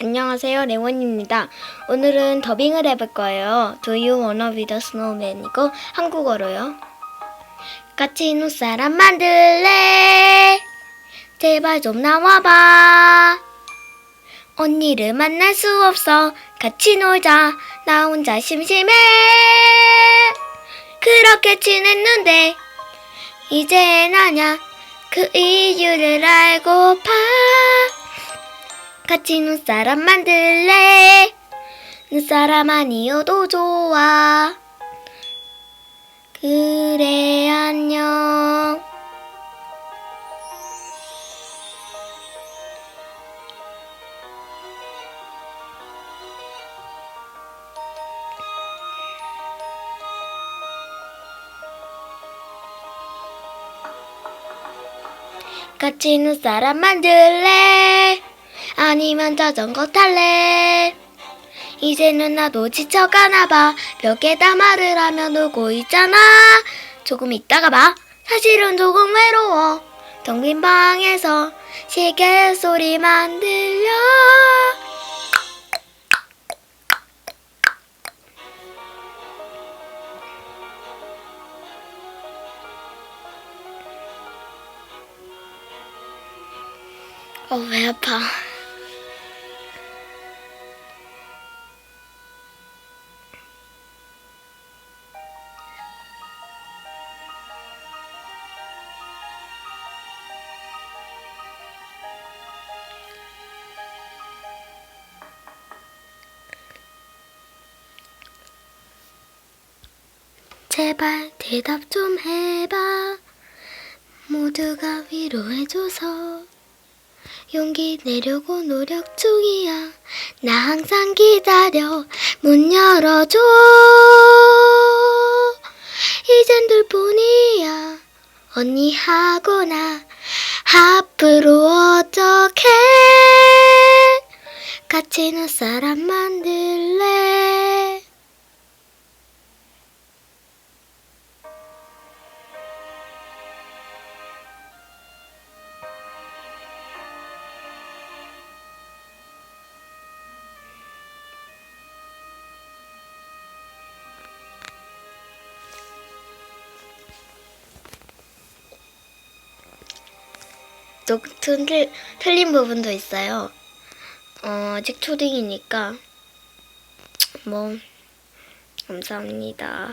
안녕하세요, 레원입니다. 오늘은 더빙을 해볼 거예요. Do you wanna be the snowman이고 한국어로요. 같이 눈사람 만들래? 제발 좀 나와봐. 언니를 만날 수 없어. 같이 놀자. 나 혼자 심심해. 그렇게 지냈는데 이젠 아냐. 그 이유를 알고파. 같이 눈사람 만들래? 눈사람 아니어도 좋아. 그래, 안녕. 같이 눈사람 만들래? 아니면 자전거 탈래? 이제는 나도 지쳐가나 봐. 벽에다 말을 하며 놀고 있잖아. 조금 있다가 봐. 사실은 조금 외로워. 텅 빈 방에서 시계 소리만 들려. 어, 배 아파. 제발 대답 좀 해봐. 모두가 위로해줘서 용기 내려고 노력 중이야. 나 항상 기다려. 문 열어줘. 이젠 둘 뿐이야. 언니하고 나 앞으로 어떡해. 같이 눈사람 만들래. 또 틀, 틀린 부분도 있어요. 어, 아직 초딩이니까 뭐 감사합니다.